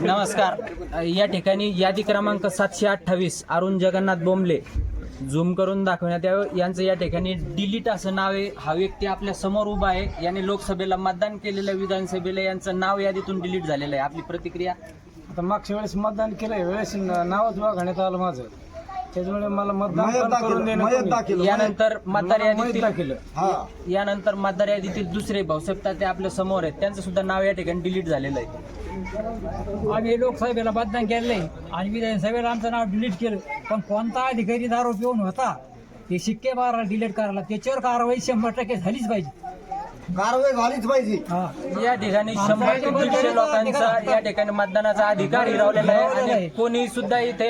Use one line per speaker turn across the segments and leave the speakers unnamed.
नमस्कार. या ठिकाणी यादी क्रमांक सातशे अठ्ठावीस अरुण जगन्नाथ बोंबले. झूम करून दाखवण्यात यावं. यांचं या ठिकाणी डिलीट असं नाव आहे. हा व्यक्ती आपल्यासमोर उभा आहे. याने लोकसभेला मतदान केलेलं आहे, विधानसभेला यांचं नाव यादीतून डिलीट झालेलं आहे. आपली प्रतिक्रिया?
आता मागच्या वेळेस मतदान केलंय. वेळेस नावच बघण्यात आलं माझं. त्याच्यामुळे मला मतदान
मयत
पण
दाखल
करून देणं
मयत
कमी.
दाखल
यानंतर मतदार
मला माहीत
यादीतील
दाखल.
हा.
यानंतर मतदार यादीतील दुसरे भाऊसाहेब ते आपल्यासमोर आहेत. त्यांचं सुद्धा नाव या ठिकाणी डिलीट झालेलं आहे.
आम्ही लोकसभेला मतदान केलंय आणि विधानसभेला आमचं नाव डिलीट केलं. पण कोणता अधिकारी दारू पिऊन होता? ते शिक्के बारा डिलीट करायला त्याच्यावर कारवाई शंभर टक्के झालीच पाहिजे.
कारवाई झालीच पाहिजे.
हा.
या ठिकाणी शंभर ते दीडशे लोकांचा या ठिकाणी मतदानाचा अधिकार हिरावलेला आहे आणि कोणी सुद्धा इथे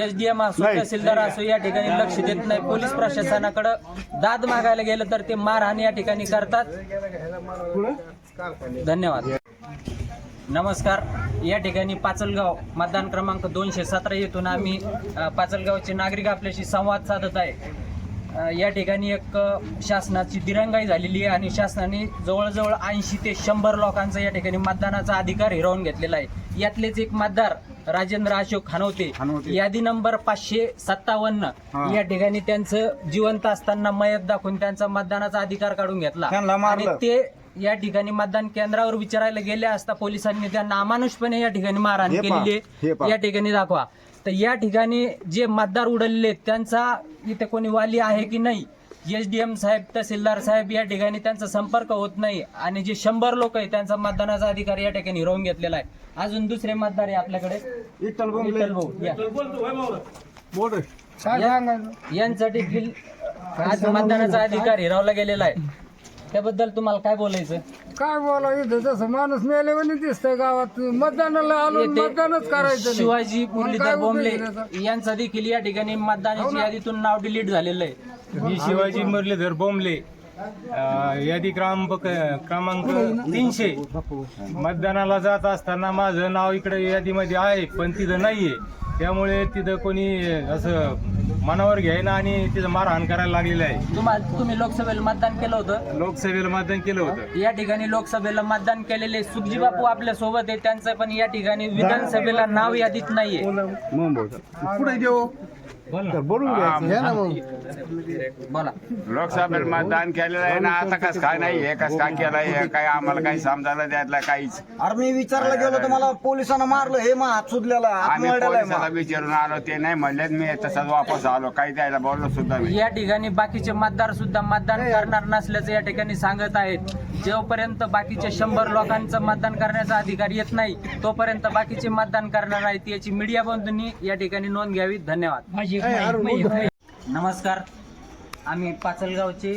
एसडीएम असो तहसीलदार असो या ठिकाणी लक्ष देत नाही. पोलीस प्रशासनाकडे दाद मागायला गेलं तर ते मारहाण या ठिकाणी करतात. धन्यवाद. नमस्कार. या ठिकाणी पाचलगाव मतदान क्रमांक दोनशे सतरा येथून आम्ही पाचलगावचे नागरिक आपल्याशी संवाद साधत आहे. या ठिकाणी एक शासनाची दिरंगाई झालेली आहे आणि शासनाने जवळजवळ ऐंशी ते शंभर लोकांचा या ठिकाणी मतदानाचा अधिकार हिरावून घेतलेला आहे यातलेच एक मतदार राजेंद्र अशोक खानवते. यादी नंबर पाचशे सत्तावन्न. या ठिकाणी त्यांचं जिवंत असताना मयत दाखवून त्यांचा मतदानाचा अधिकार काढून घेतला. आणि ते या ठिकाणी मतदान केंद्रावर विचारायला गेले असता पोलिसांनी त्यांना अमानुषपणे या ठिकाणी मारहाण केलेली आहे. या ठिकाणी दाखवा तर या ठिकाणी जे मतदार उडलले आहेत, त्यांचा इथे कोणी वाली आहे की नाही? एसडीएम साहेब तहसीलदार साहेब या ठिकाणी त्यांचा संपर्क होत नाही आणि जे शंभर लोक आहेत त्यांचा मतदानाचा अधिकार या ठिकाणी हिरावून घेतलेला आहे. अजून दुसरे मतदार आहे आपल्याकडे.
विठ्ठल
भाऊ या. यांचा देखील आज मतदानाचा अधिकार हिरावला गेलेला आहे. त्याबद्दल तुम्हाला काय बोलायचं?
काय बोला इथं जसं माणूस मेल्यावानी दिसतंय गावात. मतदानाला आलो
येथे
मतदानच करायचं नाही.
शिवाजी मुरलीधर बोंबले
उपयोग आहे त्याचा?
यांचं देखील या ठिकाणी मतदानाची यादीतून नाव डिलीट झालेलं आहे.
मी शिवाजी मुरलीधर बोंबले. अ, यादी क्रमांक क्रमांक तीनशे. मतदानाला जात असताना माझं नाव इकडे यादीमध्ये आहे पण तिथं नाहीये. त्यामुळे तिथं कोणी असं मनावर घ्यायना आणि तिथं मारहाण करायला लागलेलं आहे.
तुम्हाला तुम्ही लोकसभेला मतदान केलं होतं?
लोकसभेला मतदान केलं होतं.
या ठिकाणी लोकसभेला मतदान केलेले सुखजी बापू आपल्यासोबत आहे. त्यांचं पण या ठिकाणी विधानसभेला नाव यादीत नाहीये.
पुढे देऊ बोलून घ्यायचं घ्या ना मग.
बोला.
लोकसभेत मतदान केलेलं आहे ना आता कस काय नाही हे कस काय केलं हे काय आम्हाला काही समजायला त्यातलं काहीच.
अरे मी विचारला गेलो तर मला पोलिसांना मारलं हे मग हात सुजलेला हात
आम्ही
आहे
पोलिसाला
मग.
विचारून आलो ते नाही म्हणले मी तसंच वापस आलो काही द्यायला बोललो सुद्धा मी
या ठिकाणी बाकीचे मतदार सुद्धा मतदान करणार नसल्याचं या ठिकाणी सांगत आहेत. जोपर्यंत बाकीचे शंभर लोकांचं मतदान करण्याचा अधिकार येत नाही तोपर्यंत बाकीचे मतदान करणार आहेत याची मीडिया बंधूंनी या ठिकाणी नोंद घ्यावी. धन्यवाद.
माझी
नमस्कार. आम्ही पाचलगावचे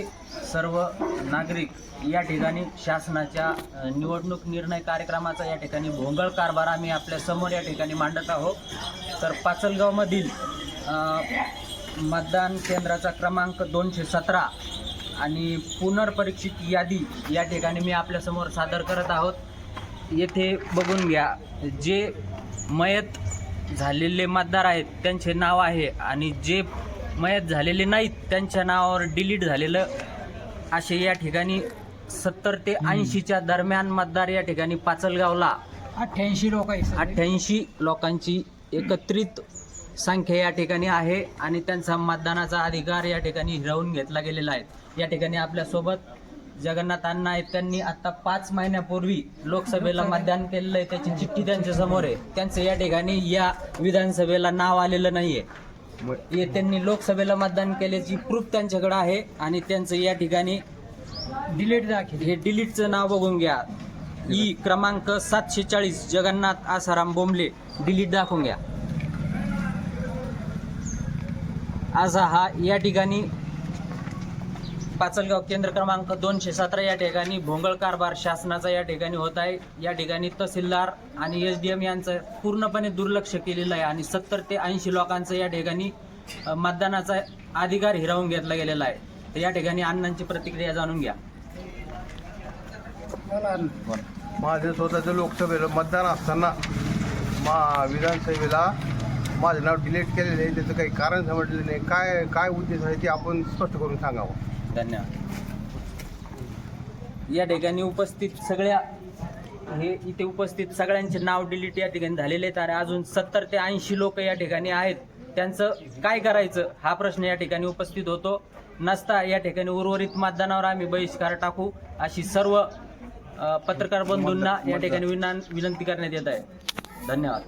सर्व नागरिक या ठिकाणी शासनाच्या निवडणूक निर्णय कार्यक्रमाचा या ठिकाणी भोंगळ कारभार आम्ही आपल्यासमोर या ठिकाणी मांडत आहोत. तर पाचलगावमधील मतदान केंद्राचा क्रमांक दोनशे सतरा आणि पुनर्परीक्षित यादी या ठिकाणी मी आपल्यासमोर सादर करत आहोत. येथे बघून घ्या जे मयत झालेले मतदार आहेत त्यांचे नाव आहे आणि जे मयत झालेले नाहीत त्यांच्या नावावर डिलीट झालेलं असे या ठिकाणी सत्तर ते ऐंशीच्या दरम्यान मतदार या ठिकाणी पाचलगावला
अठ्ठ्याऐंशी लोक.
अठ्ठ्याऐंशी लोकांची एकत्रित संख्या या ठिकाणी आहे आणि त्यांचा मतदानाचा अधिकार या ठिकाणी हिरावून घेतला गेलेला आहे या ठिकाणी आपल्यासोबत जगन्नाथ अण्णा आहेत त्यांनी आता पाच महिन्यापूर्वी लोकसभेला मतदान केलेलं आहे त्याची चिठ्ठी त्यांच्यासमोर आहे. त्यांचं या ठिकाणी या विधानसभेला नाव आलेलं नाहीये. हे त्यांनी लोकसभेला मतदान केल्याची प्रूफ त्यांच्याकडे आहे आणि त्यांचं या ठिकाणी डिलीट दाखल. हे डिलीटचं नाव बघून घ्या. ई क्रमांक सातशे चाळीस जगन्नाथ आसाराम बोंबले. डिलीट दाखवून घ्या. असा हा या ठिकाणी पाचलगाव केंद्र क्रमांक दोनशे सतरा या ठिकाणी भोंगळ कारभार शासनाचा या ठिकाणी होत आहे. या ठिकाणी तहसीलदार आणि एस डी एम यांचं पूर्णपणे दुर्लक्ष केलेलं आहे आणि सत्तर ते ऐंशी लोकांचं या ठिकाणी मतदानाचा अधिकार हिरावून घेतला गेलेला आहे. तर या ठिकाणी अण्णांची प्रतिक्रिया जाणून घ्या.
माझं स्वतःचं लोकसभेला मतदान असताना मा विधानसभेला माझं नाव डिलीट केलेलं आहे. त्याचं काही कारण समजलेलं नाही. काय काय उद्देश आहे ते आपण स्पष्ट करून सांगावं.
धन्यवाद. या ठिकाणी उपस्थित सगळ्या हे इथे उपस्थित सगळ्यांचे नाव डिलीट या ठिकाणी झालेले आहेत. आणि अजून सत्तर ते ऐंशी लोक या ठिकाणी आहेत. त्यांचं काय करायचं? हा प्रश्न या ठिकाणी उपस्थित होतो. नसता या ठिकाणी उर्वरित मतदानावर आम्ही बहिष्कार टाकू. अशी सर्व पत्रकार बंधूंना या ठिकाणी विना विनंती करण्यात येत आहे. धन्यवाद.